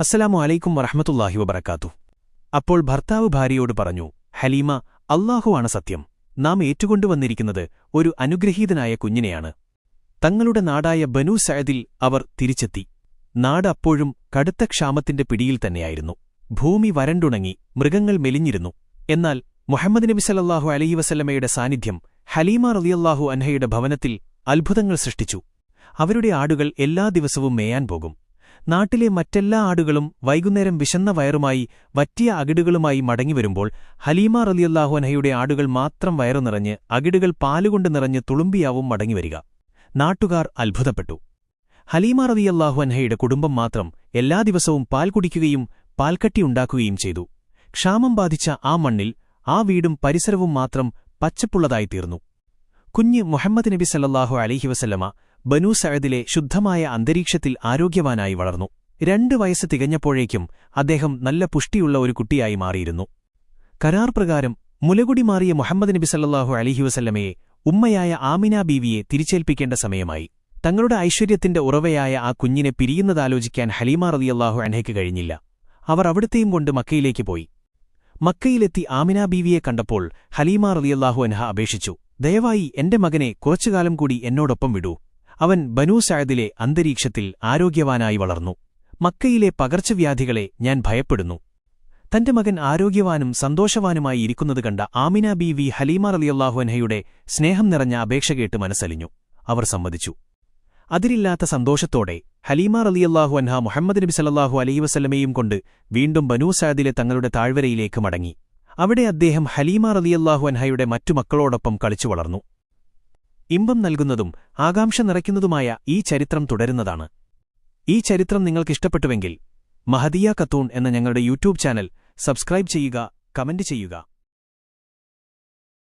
അസ്സലാമു അലൈക്കും വറഹമത്തുല്ലാഹി വബറക്കാത്തു അപ്പോൾ ഭർത്താവ് ഭാര്യയോട് പറഞ്ഞു ഹലീമ അള്ളാഹുവാണ് സത്യം. നാം ഏറ്റുകൊണ്ടുവന്നിരിക്കുന്നത് ഒരു അനുഗ്രഹീതനായ കുഞ്ഞിനെയാണ്. തങ്ങളുടെ നാടായ ബനു സയദിൽ അവർ തിരിച്ചെത്തി. നാട് അപ്പോഴും കടുത്ത ക്ഷാമത്തിന്റെ പിടിയിൽ തന്നെയായിരുന്നു. ഭൂമി വരണ്ടുണങ്ങി മൃഗങ്ങൾ മെലിഞ്ഞിരുന്നു. എന്നാൽ മുഹമ്മദ് നബി സല്ലല്ലാഹു അലൈഹി വസല്ലമ്മയുടെ സാന്നിധ്യം ഹലീമ റലിയല്ലാഹു അൻഹയുടെ ഭവനത്തിൽ അത്ഭുതങ്ങൾ സൃഷ്ടിച്ചു. അവരുടെ ആടുകൾ എല്ലാ ദിവസവും മേയാൻ പോകും. നാട്ടിലെ മറ്റെല്ലാ ആടുകളും വൈകുന്നേരം വിശന്ന വയറുമായി വറ്റിയ അകിടുകളുമായി മടങ്ങിവരുമ്പോൾ ഹലീമ റലിയല്ലാഹു അൻഹയുടെ ആടുകൾ മാത്രം വയറു നിറഞ്ഞ് അകിടുകൾ പാലുകൊണ്ട് നിറഞ്ഞ് തുളുമ്പിയാവും മടങ്ങിവരിക. നാട്ടുകാർ അത്ഭുതപ്പെട്ടു. ഹലീമ റലിയല്ലാഹു അൻഹയുടെ കുടുംബം മാത്രം എല്ലാ ദിവസവും പാൽ കുടിക്കുകയും പാൽക്കട്ടിയുണ്ടാക്കുകയും ചെയ്തു. ക്ഷാമം ബാധിച്ച ആ മണ്ണിൽ ആ വീടും പരിസരവും മാത്രം പച്ചപ്പുള്ളതായിത്തീർന്നു. കുഞ്ഞ് മുഹമ്മദ് നബി സല്ലാഹു അലൈഹി വസല്ലമ ബനൂ സഅദിലെ ശുദ്ധമായ അന്തരീക്ഷത്തിൽ ആരോഗ്യവാനായി വളർന്നു. രണ്ട് വയസ്സ് തികഞ്ഞപ്പോഴേക്കും അദ്ദേഹം നല്ല പുഷ്ടിയുള്ള ഒരു കുട്ടിയായി മാറിയിരുന്നു. കരാർ പ്രകാരം മുലകുടി മാറിയ മുഹമ്മദ് നബി സല്ലല്ലാഹു അലിഹി വസല്ലമയെ ഉമ്മയായ ആമിന ബീവിയെ തിരിച്ചേൽപ്പിക്കേണ്ട സമയമായി. തങ്ങളുടെ ഐശ്വര്യത്തിന്റെ ഉറവയായ ആ കുഞ്ഞിനെ പിരിയുന്നതാലോചിക്കാൻ ഹലീമ റളിയല്ലാഹു അൻഹയ്ക്ക് കഴിഞ്ഞില്ല. അവർ അവിടുത്തെയും കൊണ്ട് മക്കയിലേക്ക് പോയി. മക്കയിലെത്തി ആമിന ബീവിയെ കണ്ടപ്പോൾ ഹലീമ റളിയല്ലാഹു അൻഹ അപേക്ഷിച്ചു ദയവായി എന്റെ മകനെ കുറച്ചുകാലം കൂടി എന്നോടൊപ്പം വിടൂ. അവൻ ബനൂ സഅദിലെ അന്തരീക്ഷത്തിൽ ആരോഗ്യവാനായി വളർന്നു. മക്കയിലെ പകർച്ചവ്യാധികളെ ഞാൻ ഭയപ്പെടുന്നു. തന്റെ മകൻ ആരോഗ്യവാനും സന്തോഷവാനുമായി ഇരിക്കുന്നത് കണ്ട ആമിന ബി വി ഹലീമ റലിയല്ലാഹുഅൻഹയുടെ സ്നേഹം നിറഞ്ഞ അപേക്ഷ കേട്ട് മനസ്സലിഞ്ഞു. അവർ സമ്മതിച്ചു. അതിരില്ലാത്ത സന്തോഷത്തോടെ ഹലീമ റലിയല്ലാഹു അൻഹ മുഹമ്മദ് നബി സല്ലാഹു അലൈഹി വസല്ലമയും കൊണ്ട് വീണ്ടും ബനൂ സഅദിലെ തങ്ങളുടെ താഴ്വരയിലേക്ക് മടങ്ങി. അവിടെ അദ്ദേഹം ഹലീമ റലിയല്ലാഹു അൻഹയുടെ മറ്റു മക്കളോടൊപ്പം കളിച്ചു വളർന്നു. ഇമ്പം നൽകുന്നതും ആകാംക്ഷ നിറയ്ക്കുന്നതുമായ ഈ ചരിത്രം തുടരുന്നതാണ്. ഈ ചരിത്രം നിങ്ങൾക്കിഷ്ടപ്പെട്ടുവെങ്കിൽ മഹദിയ കത്തൂൺ എന്ന ഞങ്ങളുടെ യൂട്യൂബ് ചാനൽ സബ്സ്ക്രൈബ് ചെയ്യുക കമന്റ് ചെയ്യുക.